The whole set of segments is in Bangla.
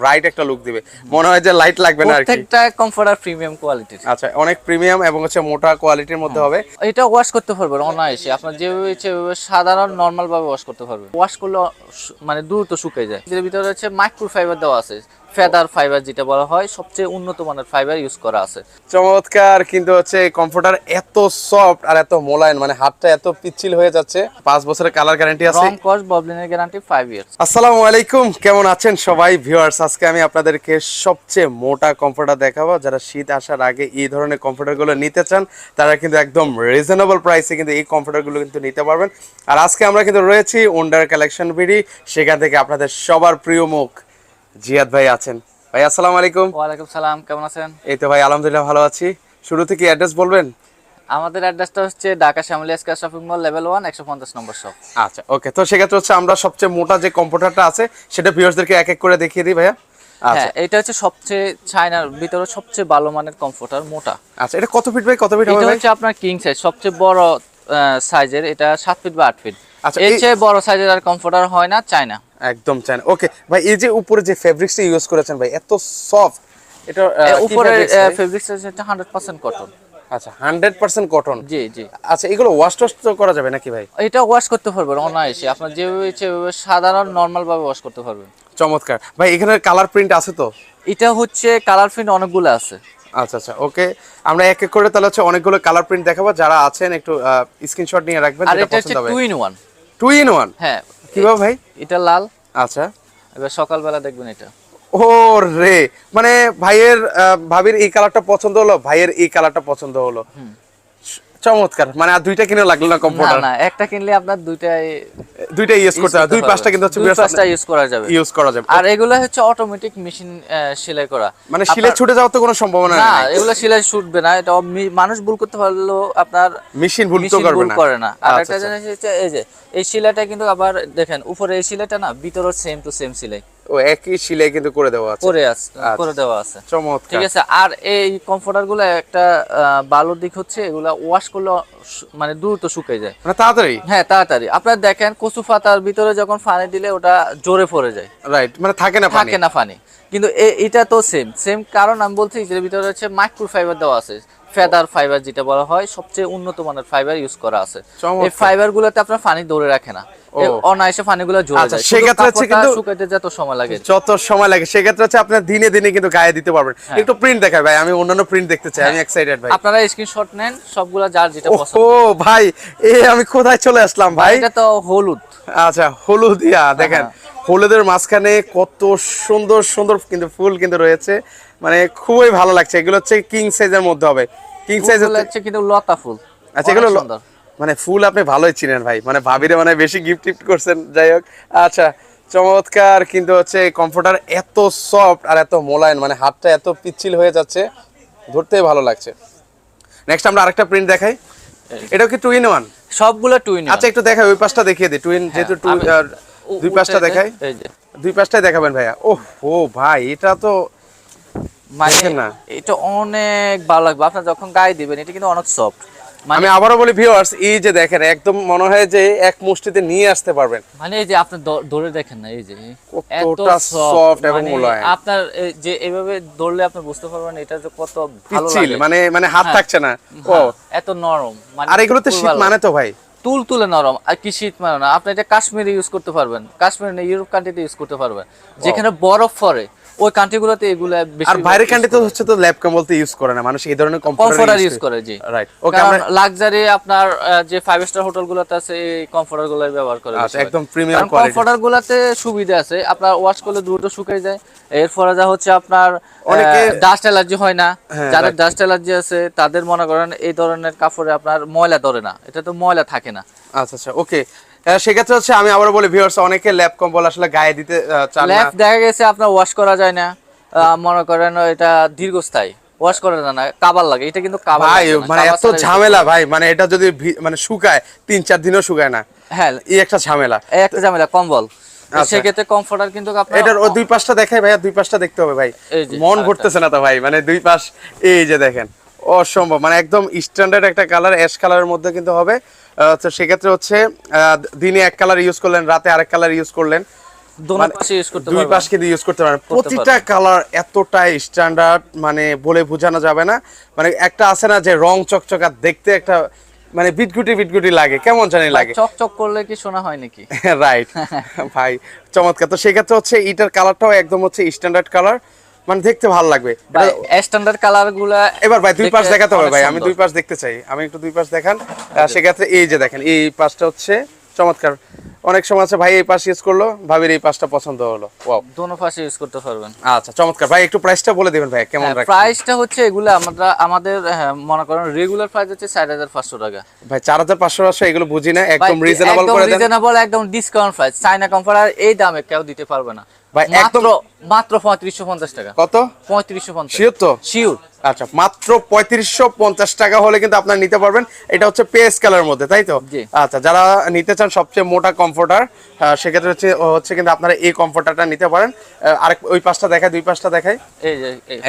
ব্রাইট একটা লুক দিবে। মনে হয় যে লাইট লাগবে না আর প্রত্যেকটা আর প্রিমিয়াম কোয়ালিটির আচ্ছা অনেক প্রিমিয়াম এবং হচ্ছে মোটা কোয়ালিটির মধ্যে হবে। এটা ওয়াশ করতে পারবেন অনায়াসে। আপনার যেভাবে ইচ্ছে সাধারণ নর্মাল ভাবে ওয়াশ করতে পারবেন। ওয়াশ করলে মানে দ্রুত শুকিয়ে যায়। এর ভিতরে হচ্ছে মাইক্রো ফাইবার দেওয়া আছে। ফেদার ফাইবার যেটা বলা হয় সবচেয়ে উন্নত মানের ফাইবার ইউজ করা আছে। চমৎকার কিন্তু হচ্ছে কমফোর্টার এত সফট আর এত মোলায়েম মানে হাতটা এত পিচ্ছিল হয়ে যাচ্ছে। পাঁচ বছরের কালার গ্যারান্টি আছে। রং কস ববলিনের গ্যারান্টি ফাইভ ইয়ার্স আসসালামু আলাইকুম কেমন আছেন সবাই? ভিউয়ার্স আজকে আমি আপনাদেরকে সবচেয়ে মোটা কমফোর্টার দেখাবো। যারা শীত আসার আগে এই ধরনের কমফোর্টারগুলো নিতে চান তারা কিন্তু একদম রিজনেবল প্রাইসে কিন্তু এই কমফোর্টারগুলো কিন্তু নিতে পারবেন। আর আজকে আমরা কিন্তু রয়েছি ওন্ডার কালেকশন বিডি সেখান থেকে আপনাদের সবার প্রিয় মুখ। জিয়াদ ভাই আছেন। ভাই আসসালামু আলাইকুম। ওয়ালাইকুম সালাম কেমন আছেন? এই তো ভাই আলহামদুলিল্লাহ ভালো আছি। শুরু থেকে অ্যাড্রেস বলবেন? আমাদের অ্যাড্রেসটা হচ্ছে Dhaka Shyamoli square shopping mall level one একশো পঞ্চাশ নম্বর শপ আচ্ছা ওকে। তো সেক্ষেত্রে হচ্ছে আমরা সবচেয়ে মোটা যে কম্পিউটারটা আছে সেটা ভিউয়ার্সদেরকে এক এক করে দেখিয়ে দিই ভাইয়া। আচ্ছা। হ্যাঁ এটা হচ্ছে সবচেয়ে চায়নার ভিতরে সবচেয়ে ভালো মানের কমফোর্টার মোটা। আচ্ছা এটা কত ফিট ভাই? কত ফিট হবে এটা হচ্ছে আপনার কিং সাইজ সবচেয়ে বড় সাইজের এটা সাত ফিট বা আট ফিট আচ্ছা, এর এই- চেয়ে বড় সাইজের আর কমফোর্টার হয় না চায়না একদম ওকে ভাই এই যে উপরে যে ফেব্রিক্সটা ইউজ করেছেন ভাই এত সফট এটা উপরে হচ্ছে কটন আচ্ছা হান্ড্রেড পার্সেন্ট কটন জি জি। আচ্ছা এগুলো ওয়াশ টোয়াশ তো করা যাবে নাকি ভাই? এটা ওয়াশ করতে পারবেন অনায়াসে। আপনার যেভাবে ইচ্ছে সাধারণ নর্মাল ভাবে ওয়াশ করতে পারবেন। চমৎকার। ভাই এখানে কালার প্রিন্ট আছে তো? এটা হচ্ছে কালার প্রিন্ট অনেকগুলো আছে। আচ্ছা আচ্ছা ওকে আমরা এক এক করে তাহলে হচ্ছে অনেকগুলো কালার প্রিন্ট দেখাবো। যারা আছেন একটু স্ক্রিনশট নিয়ে রাখবেন আর এটা হচ্ছে পছন্দ in one two in one হ্যাঁ। কীভাবে ভাই? এটা লাল। আচ্ছা। এবার সকালবেলা দেখবেন এটা। ও রে। মানে ভাইয়ের ভাবির এই কালারটা পছন্দ হলো ভাইয়ের এই কালারটা পছন্দ হলো। চমৎকার। মানে আর দুইটা কিনে লাগল না না কম্পিউটার না একটা কিনলে আপনার দুইটাই দুইটা ইউজ করতে দুই পাঁচটা কিন্তু হচ্ছে দুই পাঁচটা ইউজ করা যাবে। ইউজ করা যাবে। আর এগুলো হচ্ছে অটোমেটিক মেশিন সেলাই করা। মানে সেলাই ছুটে যাওয়ার তো কোনো সম্ভাবনা না এগুলো সেলাই ছুটবে না। এটা মানুষ ভুল করতে পারলেও আপনার মেশিন ভুল তো করবে ভুল না। করে না। আর আচ্ছা, একটা আচ্ছা। জিনিস হচ্ছে এই যে এই সেলাইটা কিন্তু আবার দেখেন উপরে এই সেলাইটা না ভিতরে সেম টু সেম সেলাই। ও একই শিলে কিন্তু করে দেওয়া আছে। করে আছে আচ্ছা। করে দেওয়া আছে। চমৎকার। ঠিক আছে আর এই কমফোর্টারগুলো একটা ভালো দিক হচ্ছে এগুলা ওয়াশ করলে মানে দ্রুত শুকিয়ে যায়। মানে তাড়াতাড়ি? হ্যাঁ তাড়াতাড়ি। আপনারা দেখেন কচু পাতার ভিতরে যখন পানি দিলে ওটা জোরে পড়ে যায়। রাইট মানে থাকে না থাকে না পানি। কিন্তু এটা তো সেম সেম কারণ আমি বলছি যে ভিতরে হচ্ছে মাইক্রো ফাইবার দেওয়া আছে। ফেদার ফাইবার যেটা বলা হয় সবচেয়ে উন্নত মানের ফাইবার ইউজ করা আছে। এই ফাইবার গুলোতে আপনার পানি ধরে রাখে না। অনায়াসে পানিগুলো ঝরে আচ্ছা, যায়। সেক্ষেত্রে হচ্ছে কিন্তু- শুকাইতে যত সময় লাগে। যত সময় লাগে সেক্ষেত্রে হচ্ছে আপনার দিনে দিনে কিন্তু গায়ে দিতে পারবেন। হ্যাঁ। একটু প্রিন্ট দেখায় ভাই আমি অন্যান্য প্রিন্ট দেখতে চাই আমি এক্সাইটেড ভাই। আপনারা স্ক্রিনশট নেন সবগুলা যার যেটা ও ভাই এ আমি কোথায় চলে আসলাম ভাই? এটা তো হলুদ। আচ্ছা হলুদিয়া দেখেন হ্যাঁ। হলুদের মাঝখানে কত সুন্দর সুন্দর কিন্তু ফুল কিন্তু রয়েছে। মানে খুবই ভালো লাগছে। এগুলো হচ্ছে কিং সাইজের মধ্যে হবে। কিং সাইজ হচ্ছে কিন্তু লতা ফুল। আচ্ছা এগুলো সুন্দর। মানে ফুল আপনি ভালোই চিনেন ভাই। মানে ভাবিরে মানে বেশি গিফট টিফট করছেন যাই হোক। আচ্ছা চমৎকার কিন্তু হচ্ছে কমফোর্টার এত সফট আর এত মোলায়েম মানে হাতটা এত পিচ্ছিল হয়ে যাচ্ছে ধরতেই ভালো লাগছে। নেক্সট আমরা আরেকটা প্রিন্ট দেখাই। এটাও কি টু ইন ওয়ান সবগুলো টুইন আচ্ছা একটু দেখাই ওই পাশটা দেখিয়ে দিই। টুইন যেহেতু টু দুই পাশটা দেখাই। এই যে। দুই পাশটাই দেখাবেন ভাইয়া। ওহ ও ভাই এটা তো মানে না। এটা অনেক ভালো লাগবে। আপনার যখন গায়ে দিবেন এটা কিন্তু অনেক সফট আমি আবারও বলি ভিউয়ার্স এই যে দেখেন একদম মনে হয় যে এক মুষ্টিতে নিয়ে আসতে পারবেন। মানে এই যে আপনি ধরে দেখেন না এই যে। কতটা soft এবং মানে মোলায়েম। আপনার যে এভাবে ধরলে আপনি বুঝতে পারবেন এটা যে কত ভালো লাগে। মানে মানে হাত হ্যাঁ। থাকছে না। ও। হ্যাঁ, এত নরম মানে আর এগুলোতে শীত মানে তো ভাই। তুল তুলে নরম আর কি শীত মানে না। আপনি এটা কাশ্মীরে ইউজ করতে পারবেন। কাশ্মীর না ইউরোপ কান্ট্রিতে ইউজ করতে পারবেন। যেখানে বরফ পড়ে। ওই কান্ট্রিগুলোতে এগুলা আর বাইরের কান্ট্রি তো হচ্ছে তো ল্যাব কম্বল তো ইউজ করে না মানুষ এই ধরনের কমফোর্টার ইউজ করে। জি। রাইট ওকে কারণ আমরা লাক্সারি আপনার যে ফাইভ স্টার হোটেল গুলোতে আছে এই ব্যবহার করে আচ্ছা, একদম। কমফোর্টার গুলাতে সুবিধা আছে আপনার ওয়াশ করলে দ্রুত শুকিয়ে যায়। এরপরে যা হচ্ছে আপনার অনেকে- ডাস্ট অ্যালার্জি হয় না। হ্যাঁ, যাদের ডাস্ট অ্যালার্জি আছে তাদের মনে করেন এই ধরনের কাপড়ে আপনার ময়লা ধরে না। এটা তো ময়লা থাকে না। আচ্ছা আচ্ছা ওকে সেক্ষেত্রে হচ্ছে আমি আবারও বলি ভিউয়ার্স অনেকে ল্যাব কম্বল আসলে গায়ে দিতে চান ল্যাপ দেখা গেছে আপনার ওয়াশ করা যায় না। মনে করেন এটা দীর্ঘস্থায়ী। ওয়াশ করা যায় না কাবার লাগে এটা কিন্তু কাবার ভাই মানে এত ঝামেলা ভাই মানে এটা যদি মানে শুকায় তিন চার দিনও শুকায় না। হ্যাঁ। এই একটা ঝামেলা। একটা ঝামেলা কম্বল। আচ্ছা। সেক্ষেত্রে কমফোর্টার কিন্তু এটার ও দুই পাশটা দেখাই ভাইয়া দুই পাশটা দেখতে হবে ভাই। মন আরেকটা। ভরতেছে না তো ভাই মানে দুই পাশ এই যে দেখেন। অসম্ভব। মানে একদম স্ট্যান্ডার্ড একটা কালার অ্যাশ কালারের মধ্যে কিন্তু হবে। তো সেক্ষেত্রে হচ্ছে দিনে এক কালার ইউজ করলেন রাতে আরেক কালার ইউজ করলেন। মানে পাশে দুই পাশ কিন্তু ইউজ করতে পারেন প্রতিটা কালার এতটাই স্ট্যান্ডার্ড মানে বলে বোঝানো যাবে না। মানে একটা আছে না যে রং চকচকা দেখতে একটা মানে বিটগুটি বিটগুটি লাগে কেমন জানি লাগে। চক চক করলে কি শোনা হয় নাকি? রাইট ভাই চমৎকার। তো সেক্ষেত্রে হচ্ছে এটার কালারটাও একদম হচ্ছে স্ট্যান্ডার্ড কালার মানে দেখতে ভালো লাগবে। স্ট্যান্ডার্ড কালারগুলা এবার ভাই দুই পাশ দেখাতে হবে ভাই আমি দুই পাশ দেখতে চাই। আমি একটু দুই পাশ দেখান। সেক্ষেত্রে এই যে দেখেন এই পাশটা হচ্ছে চমৎকার। অনেক সময় আছে ভাই এই পাশ ইউজ করল ভাবির এই পাশটা পছন্দ হলো। ওয়াও দোনো পাশে ইউজ করতে পারবেন। আচ্ছা চমৎকার। ভাই একটু প্রাইসটা বলে দিবেন ভাই কেমন রাখেন প্রাইসটা হচ্ছে এগুলো আমরা আমাদের হ্যাঁ, মনে করেন রেগুলার প্রাইস হচ্ছে চার হাজার পাঁচশো টাকা। ভাই চার হাজার পাঁচশো পাঁচশো এগুলো বুঝি না একদম রিজনেবল করে দেন। রিজনেবল একদম ডিসকাউন্ট প্রাইস চাইনা কম্পার এই দামে কেউ দিতে পারবে না। ভাই, মাত্র একদম- মাত্র পঁয়ত্রিশশো পঞ্চাশ টাকা। কত? পঁয়ত্রিশশো পঞ্চাশ। শিওর তো শিওর। আচ্ছা মাত্র পঁয়ত্রিশশো পঞ্চাশ টাকা হলে কিন্তু আপনারা নিতে পারবেন। এটা হচ্ছে মধ্যে তাই তো? আচ্ছা যারা নিতে চান সবচেয়ে মোটা কমফোর্টার সেক্ষেত্রে হচ্ছে হচ্ছে কিন্তু আপনারা এই কমফোর্টারটা নিতে পারেন। আরেক ওই পাশটা দেখায় দুই পাশটা দেখায়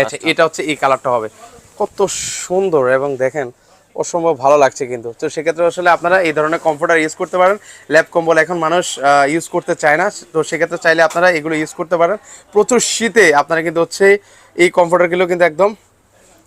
আচ্ছা এটা হচ্ছে এই কালারটা হবে। কত সুন্দর এবং দেখেন অসম্ভব ভালো লাগছে কিন্তু। তো সেক্ষেত্রে আসলে আপনারা এই ধরনের কম্পিউটার ইউজ করতে পারেন। ল্যাপ কম্বল এখন মানুষ ইউজ করতে চায় না। তো সেক্ষেত্রে চাইলে আপনারা এগুলো ইউজ করতে পারেন। প্রচুর শীতে আপনারা কিন্তু হচ্ছে এই কম্পিউটারগুলো কিন্তু একদম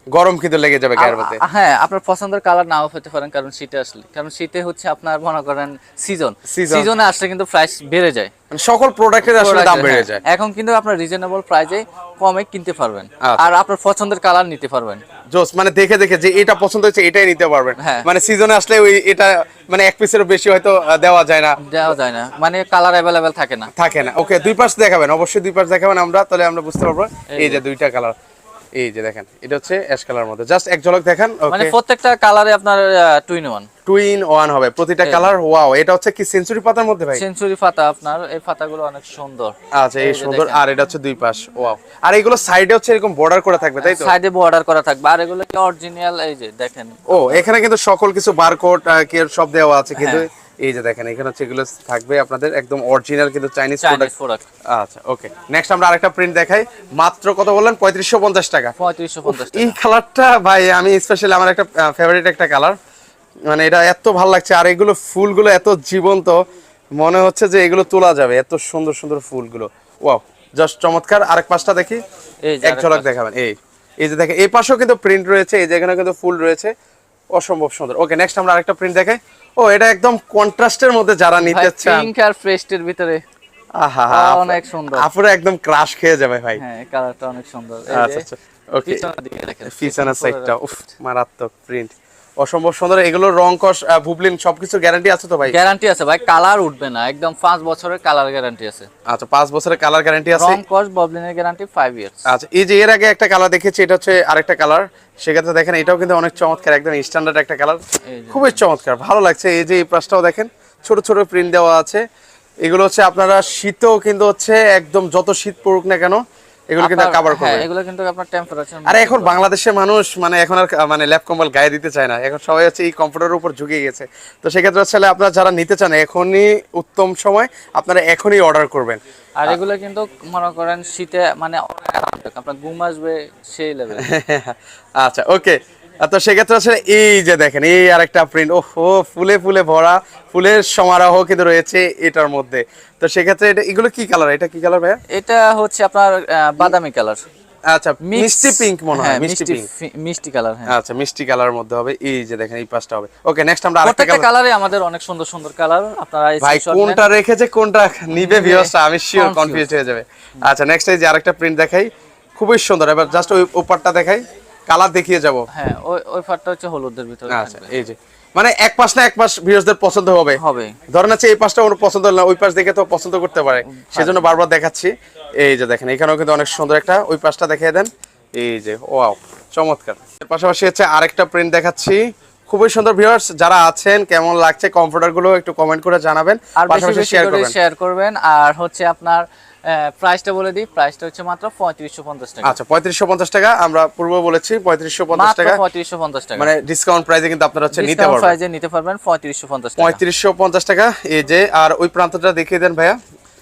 গরম কিন্তু লেগে যাবে গায়ের মধ্যে। হ্যাঁ আপনার পছন্দের কালার নাও হতে পারেন কারণ শীতে আসলে কারণ শীতে হচ্ছে আপনার মনে করেন সিজন সিজনে আসলে কিন্তু প্রাইস বেড়ে যায়। মানে সকল প্রোডাক্টের আসলে দাম বেড়ে হ্যাঁ, যায়। এখন কিন্তু আপনার রিজনেবল প্রাইসে কমে কিনতে পারবেন। আচ্ছা। আর আপনার পছন্দের কালার নিতে পারবেন। জোস মানে দেখে দেখে যে এটা পছন্দ হচ্ছে এটাই নিতে পারবেন। হ্যাঁ। মানে সিজনে আসলে ওই এটা মানে এক পিসেরও বেশি হয়তো দেওয়া যায় না। দেওয়া যায় না। মানে কালার অ্যাভেলেবেল থাকে না। থাকে না। ওকে দুই পাশ দেখাবেন। অবশ্যই দুই পাশ দেখাবেন আমরা তাহলে আমরা বুঝতে পারব এই যে দুইটা কালার এই যে দেখেন এটা হচ্ছে অ্যাশ কালার মধ্যে। জাস্ট এক ঝলক দেখেন মানে প্রত্যেকটা কালারে আপনার টুইন ওয়ান টুইন ওয়ান হবে। প্রতিটা কালার ওয়াও এটা হচ্ছে কি সেঞ্চুরি পাতার মধ্যে ভাই? সেঞ্চুরি পাতা আপনার এই পাতাগুলো অনেক সুন্দর। আচ্ছা এই সুন্দর। আর এটা হচ্ছে দুই পাশ ওয়াও আর এগুলো সাইডে হচ্ছে এরকম বর্ডার করে থাকবে তাই তো? সাইডে বর্ডার করা থাকবে। আর এগুলো কি অরিজিনাল এই যে দেখেন। ও এখানে কিন্তু সকল কিছু বারকোড সব দেওয়া আছে কিন্তু। হ্যাঁ। এই যে দেখেন এখানে হচ্ছে এগুলো থাকবে আপনাদের একদম অরিজিনাল কিন্তু চাইনিজ প্রোডাক্ট আচ্ছা ওকে নেক্সট আমরা আরেকটা প্রিন্ট দেখাই। মাত্র কত বললেন? পঁয়ত্রিশশো পঞ্চাশ টাকা। পঁয়ত্রিশশো পঞ্চাশ এই কালারটা ভাই আমি স্পেশালি আমার একটা ফেভারিট একটা কালার মানে এটা এত ভালো লাগছে আর এগুলো ফুলগুলো এত জীবন্ত। মনে হচ্ছে যে এগুলো তোলা যাবে এত সুন্দর সুন্দর ফুলগুলো। ওয়াও জাস্ট চমৎকার। আরেক পাশটা দেখি। এই এক ঝলক দেখাবেন এই। এই যে দেখেন এই পাশেও কিন্তু প্রিন্ট রয়েছে এই যেখানে কিন্তু ফুল রয়েছে। অসম্ভব সুন্দর। ওকে নেক্সট আমরা আরেকটা প্রিন্ট দেখাই। ও এটা একদম কন্ট্রাস্টের মধ্যে যারা নিতে চান। পিঙ্ক আর ফ্রেস্টের ভিতরে। আহা অনেক সুন্দর। আপুরা একদম ক্রাশ খেয়ে যাবে ভাই। হ্যাঁ কালারটা অনেক সুন্দর। আচ্ছা আচ্ছা। ওকে পিছনের দিকে দেখেন পিছনের সাইডটা উফ মারাত্মক প্রিন্ট অসম্ভব সুন্দর। এগুলো রং কস আহ, বুবলিন সবকিছু গ্যারান্টি আছে তো ভাই? গ্যারান্টি আছে ভাই কালার উঠবে না একদম পাঁচ বছরের কালার গ্যারান্টি আছে। আচ্ছা পাঁচ বছরের কালার গ্যারান্টি আছে? রং কস ববলিনের গ্যারান্টি ফাইভ ইয়ার্স আচ্ছা এই যে এর আগে একটা কালার দেখেছি এটা হচ্ছে আরেকটা কালার সেক্ষেত্রে দেখেন এটাও কিন্তু অনেক চমৎকার একদম স্ট্যান্ডার্ড একটা কালার খুবই চমৎকার ভালো লাগছে। এই যে এই পাশটাও দেখেন ছোট ছোট প্রিন্ট দেওয়া আছে। এগুলো হচ্ছে আপনারা শীতেও কিন্তু হচ্ছে একদম যত শীত পড়ুক না কেন এগুলো কিন্তু কভার হ্যাঁ, করবে। এগুলো কিন্তু আপনার টেম্পারেচার আরে এখন বাংলাদেশের মানুষ মানে এখন আর মানে ল্যাপ কম্বল গায়ে দিতে চায় না। এখন সবাই হচ্ছে এই কম্পিউটারের উপর ঝুঁকে গেছে। তো সেক্ষেত্রে আসলে আপনারা যারা নিতে চান এখনই উত্তম সময় আপনারা এখনই অর্ডার করবেন। আর এগুলো কিন্তু মনে করেন শীতে মানে আপনার ঘুম আসবে সেই লেভেল আচ্ছা ওকে তো সেক্ষেত্রে হচ্ছে এই যে দেখেন এই আরেকটা প্রিন্ট ও হো ফুলে ফুলে ভরা ফুলের সমারোহ কিন্তু রয়েছে এটার মধ্যে। তো সেক্ষেত্রে এটা এগুলো কি কালার এটা কি কালার ভাইয়া? এটা হচ্ছে আপনার বাদামি কালার আচ্ছা মিষ্টি পিঙ্ক মনে হয় মিষ্টি মিষ্টি কালার হ্যাঁ। আচ্ছা মিষ্টি কালার মধ্যে হবে এই যে দেখেন এই হবে। ওকে নেক্সট আমরা আরেকটা প্রত্যেকটা কালার কালারে আমাদের অনেক সুন্দর সুন্দর কালার আপনারা ভাই কোনটা রেখেছে কোনটা নিবে আমি শিওর কনফিউজ হয়ে যাবে। আচ্ছা নেক্সট এই যে আরেকটা প্রিন্ট দেখাই খুবই সুন্দর। এবার জাস্ট ওই উপরটা দেখাই। কালার দেখিয়ে যাব। হ্যাঁ ওই ওই ফারটা হচ্ছে হলুদের ভিতরে আচ্ছা এই যে। মানে এক পাশ না এক পাশ ভিউয়ার্সদের পছন্দ হবে। হবে। ধরেন হচ্ছে এই পাশটা ওর পছন্দ না ওই পাশ দেখে তো পছন্দ করতে পারে। সেজন্য বারবার দেখাচ্ছি। এই যে দেখেন এখানেও কিন্তু অনেক সুন্দর একটা ওই পাশটা দেখিয়ে দেন। এই যে ওয়াও চমৎকার। এর পাশাপাশি হচ্ছে আরেকটা প্রিন্ট দেখাচ্ছি। খুবই সুন্দর ভিউয়ার্স যারা আছেন কেমন লাগছে কমফোর্টারগুলো একটু কমেন্ট করে জানাবেন। আর পাশাপাশি শেয়ার করবেন। শেয়ার করবেন। আর হচ্ছে আপনার প্রাইসটা বলে দিই। প্রাইসটা হচ্ছে মাত্র পঁয়ত্রিশশো পঞ্চাশ টাকা। আচ্ছা পঁয়ত্রিশশো পঞ্চাশ টাকা। আমরা পূর্ব বলেছি পঁয়ত্রিশশো পঞ্চাশ মাত্র টাকা। পঁয়ত্রিশশো পঞ্চাশ টাকা। মানে ডিসকাউন্ট প্রাইসে কিন্তু আপনারা হচ্ছে নিতে পারবেন। প্রাইজে নিতে পারবেন টাকা। এই যে আর ওই প্রান্তটা দেখিয়ে দেন ভাইয়া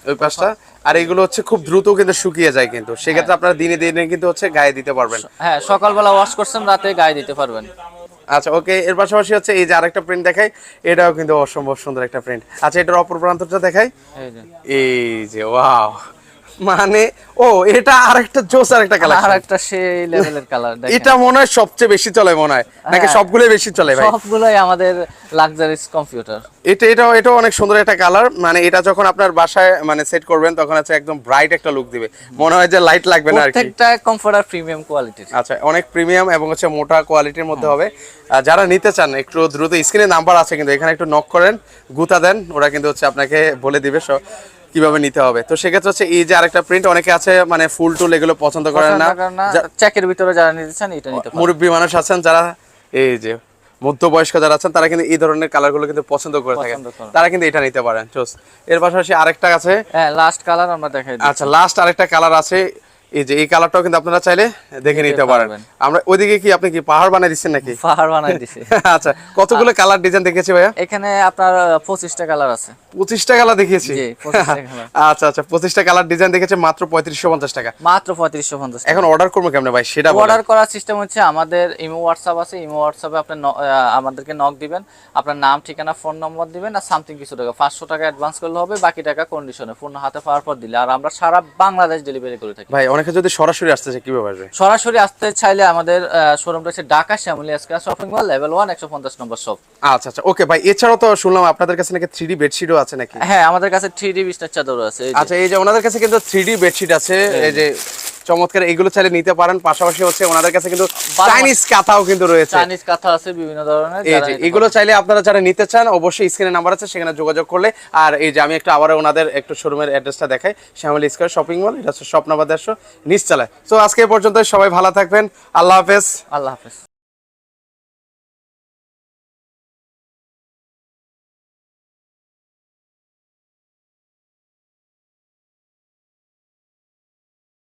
ওই পাশটা। আর এগুলো হচ্ছে খুব দ্রুত কিন্তু শুকিয়ে যায় কিন্তু। সেক্ষেত্রে আপনারা দিনে দিনে কিন্তু হচ্ছে গায়ে দিতে পারবেন। হ্যাঁ সকালবেলা ওয়াশ করছেন রাতে গায়ে দিতে পারবেন। আচ্ছা ওকে এর পাশাপাশি হচ্ছে এই যে আরেকটা প্রিন্ট দেখাই এটাও কিন্তু অসম্ভব সুন্দর একটা প্রিন্ট আচ্ছা এটার অপর প্রান্তটা দেখাই। এই যে। ওয়াও মানে ও এটা আরেকটা জোস আরেকটা আর কালেকশন একটা সেই লেভেলের কালার দেখেন। এটা মনে হয় সবচেয়ে বেশি চলে মনে হয়। নাকি হ্যাঁ। সবগুলোই বেশি চলে ভাই? সবগুলোই আমাদের লাক্সারিস কম্পিউটার এটা এটাও এটা অনেক সুন্দর একটা কালার মানে এটা যখন আপনার বাসায় মানে সেট করবেন তখন হচ্ছে একদম ব্রাইট একটা লুক দিবে। মনে হয় যে লাইট লাগবে না আর কি। প্রত্যেকটা কমফোর্টার প্রিমিয়াম কোয়ালিটির আচ্ছা অনেক প্রিমিয়াম এবং হচ্ছে মোটা কোয়ালিটির মধ্যে হবে। আর যারা নিতে চান একটু দ্রুত স্ক্রিনে নাম্বার আছে কিন্তু এখানে একটু নক করেন গুতা দেন ওরা কিন্তু হচ্ছে আপনাকে বলে দিবে। সব কীভাবে নিতে হবে? তো সেক্ষেত্রে হচ্ছে এই যে আরেকটা প্রিন্ট অনেকে আছে মানে ফুল টুল এগুলো পছন্দ করেন না। চেকের ভিতরে যারা নিতে চান এটা নিতে মুরব্বী মানুষ আছেন যারা এই যে মধ্যবয়স্ক যারা আছেন তারা কিন্তু এই ধরনের কালারগুলো কিন্তু পছন্দ করে থাকেন। তারা কিন্তু এটা নিতে পারেন। চোস। এর পাশাপাশি আরেকটা আছে। হ্যাঁ লাস্ট কালার আমরা দেখাই আচ্ছা লাস্ট আরেকটা কালার আছে। এই যে এই কালারটাও কিন্তু আপনারা চাইলে দেখে নিতে পারেন। আমরা ওইদিকে কি আপনি কি পাহাড় বানিয়ে দিচ্ছেন নাকি? পাহাড় বানাই দিছে। আচ্ছা কতগুলো কালার ডিজাইন দেখেছি ভাইয়া? এখানে আপনার পঁচিশটা কালার আছে। পঁচিশটা কালার দেখিয়েছি? জি, 25টা। আচ্ছা আচ্ছা পঁচিশটা কালার ডিজাইন দেখেছে মাত্র পঁয়ত্রিশশো পঞ্চাশ টাকা। মাত্র পঁয়ত্রিশশো পঞ্চাশ এখন অর্ডার করব কেমনে ভাই? সেটা অর্ডার করার সিস্টেম হচ্ছে আমাদের ইমো হোয়াটসঅ্যাপ আছে। ইমো হোয়াটসঅ্যাপে আপনি আমাদেরকে নক দিবেন। আপনার নাম ঠিকানা ফোন নম্বর দিবেন আর সামথিং কিছু টাকা। পাঁচশো টাকা অ্যাডভান্স করলে হবে বাকি টাকা কন্ডিশনে ফোন হাতে পাওয়ার পর দিলে। আর আমরা সারা বাংলাদেশ ডেলিভারি করে থাকি। ভাই অনেকে যদি সরাসরি আসতে চায় কীভাবে আসবে? সরাসরি আসতে চাইলে আমাদের শোরুমটা হচ্ছে Dhaka Shyamoli shopping mall level one একশো পঞ্চাশ নম্বর শপ আচ্ছা আচ্ছা ওকে ভাই এছাড়াও তো শুনলাম আপনাদের কাছে নাকি থ্রি ডি বেডশিটও আছে নাকি? হ্যাঁ আমাদের কাছে থ্রি ডি বিছনার চাদরও আছে আচ্ছা এই যে ওনাদের কাছে কিন্তু থ্রি ডি বেডশিট আছে এই যে চমৎকার এগুলো চাইলে নিতে পারেন। পাশাপাশি হচ্ছে ওনাদের কাছে কিন্তু চাইনিজ কাঁথাও কিন্তু রয়েছে। চাইনিজ কাঁথা আছে বিভিন্ন ধরনের এই যে এগুলো চাইলে আপনারা যারা নিতে চান অবশ্যই স্ক্রিনে নাম্বার আছে সেখানে যোগাযোগ করলে। আর এই যে আমি একটু আবার ওনাদের একটু শোরুমের অ্যাড্রেসটা দেখাই। শ্যামলি স্কোয়ার শপিং মল এটা হচ্ছে স্বপ্ন নিশ্চালায় নিচ চালায় তো আজকে পর্যন্ত সবাই ভালো থাকবেন। আল্লাহ হাফেজ। আল্লাহ হাফেজ।